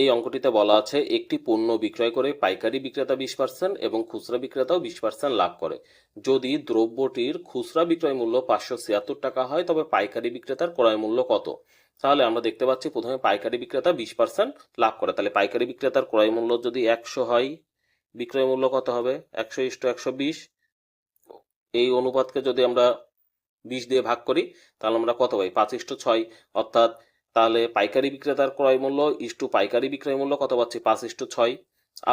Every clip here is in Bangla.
এই অঙ্কটিতে বলা আছে, একটি পণ্য বিক্রয় করে পাইকারি বিক্রেতা বিশ পার্সেন্ট এবং খুচরা বিক্রেতাও বিশ পার্সেন্ট লাভ করে। যদি দ্রব্যটির খুচরা বিক্রয় মূল্য পাঁচশো ছিয়াত্তর টাকা হয়, তবে পাইকারি বিক্রেতার ক্রয় মূল্য কত? তাহলে আমরা দেখতে পাচ্ছি, প্রথমে পাইকারি বিক্রেতা বিশ পার্সেন্ট লাভ করে। তাহলে পাইকারি বিক্রেতার ক্রয় মূল্য যদি একশো হয়, বিক্রয় মূল্য কত হবে? একশো ইস্টু একশো বিশ। এই অনুপাতকে যদি আমরা বিশ দিয়ে ভাগ করি, তাহলে আমরা কত পাই? পাঁচ ইস্টু ছয়। অর্থাৎ তাহলে পাইকারি বিক্রেতার ক্রয় মূল্য ইস্টু পাইকারি বিক্রয় মূল্য কত পাচ্ছি? পাঁচ ইস্টু ছয়।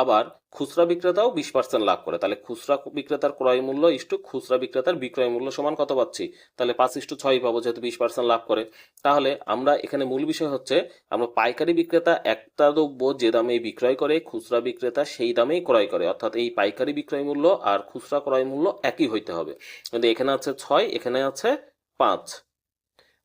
আবার খুচরা বিক্রেতাও বিশ পার্সেন্ট লাভ করে। তাহলে খুচরা বিক্রেতার ক্রয় মূল্য ইস্টু খুচরা বিক্রেতার বিক্রয় মূল্য সমান কত পাচ্ছি? তাহলে পাঁচ ইস্টু ছয় পাবো যেহেতু বিশ পার্সেন্ট লাভ করে। তাহলে আমরা এখানে মূল বিষয় হচ্ছে, আমরা পাইকারি বিক্রেতা একটা দ্রব্য যে দামে বিক্রয় করে, খুচরা বিক্রেতা সেই দামেই ক্রয় করে। অর্থাৎ এই পাইকারি বিক্রয় মূল্য আর খুচরা ক্রয় মূল্য একই হইতে হবে। কিন্তু এখানে আছে ছয়, এখানে আছে পাঁচ।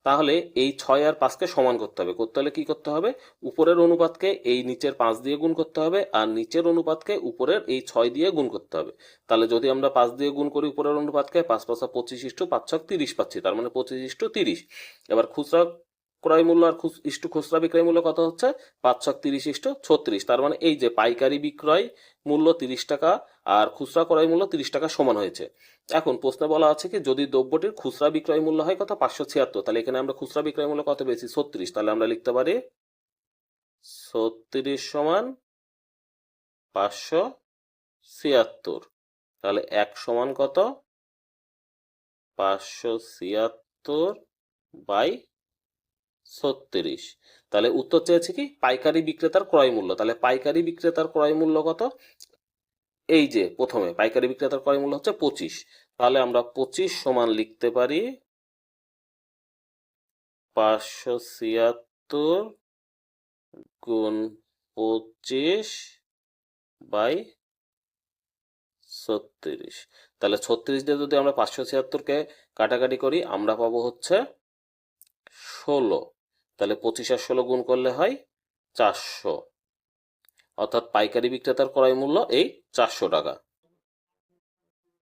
তাহলে এই ছয় আর পাঁচকে সমান করতে হবে। করতে হলে কি করতে হবে? উপরের অনুপাতকে এই নিচের পাঁচ দিয়ে গুণ করতে হবে আর নিচের অনুপাতকে উপরের এই ছয় দিয়ে গুণ করতে হবে। তাহলে যদি আমরা পাঁচ দিয়ে গুণ করি উপরের অনুপাতকে, পাঁচ পাঁচা পঁচিশ ইস্টু পাঁচ ছক তিরিশ পাচ্ছি, তার মানে পঁচিশ ইস্টু তিরিশ। এবার খুচরা ক্রয় মূল্য আর ইস্টু খুচরা বিক্রয় মূল্য কত হচ্ছে? পাঁচ ছক তিরিশ ইস্টু ছত্রিশ, তার মানে এই যে পাইকারি বিক্রয় মূল্য তিরিশ টাকা আর খুচরা ক্রয় মূল্য তিরিশ টাকা সমান হয়েছে। এখন প্রশ্নে বলা আছে কি, যদি দ্রব্যটির খুচরা বিক্রয় মূল্য হয় কত পাঁচশো ছিয়াত্তর, তাহলে এখানে আমরা খুচরা বিক্রয় মূল্য কত পেয়েছি? ছত্রিশ, তাহলে আমরা লিখতে পারি ছত্রিশ সমান পাঁচশো ছিয়াত্তর, তাহলে এক সমান কত? পাঁচশো ছিয়াত্তর বাই ছত্রিশ। তাহলে উত্তর চেয়েছে কি, পাইকারি বিক্রেতার ক্রয় মূল্য, তাহলে পাইকারি বিক্রেতার ক্রয় মূল্য কত? এই যে প্রথমে পাইকারি বিক্রেতার ক্রয় মূল্য হচ্ছে পঁচিশ। তাহলে আমরা পঁচিশ সমান লিখতে পারি পাঁচশো ছিয়াত্তর গুণ পঁচিশ বাই ছত্রিশ। তাহলে ছত্রিশ দিয়ে যদি আমরা পাঁচশো ছিয়াত্তরকে কাটাকাটি করি, আমরা পাবো হচ্ছে ষোলো। তাহলে পঁচিশ আর ষোলো গুণ করলে হয় চারশো। অর্থাৎ পাইকারি বিক্রেতার ক্রয় মূল্য এই চারশো টাকা।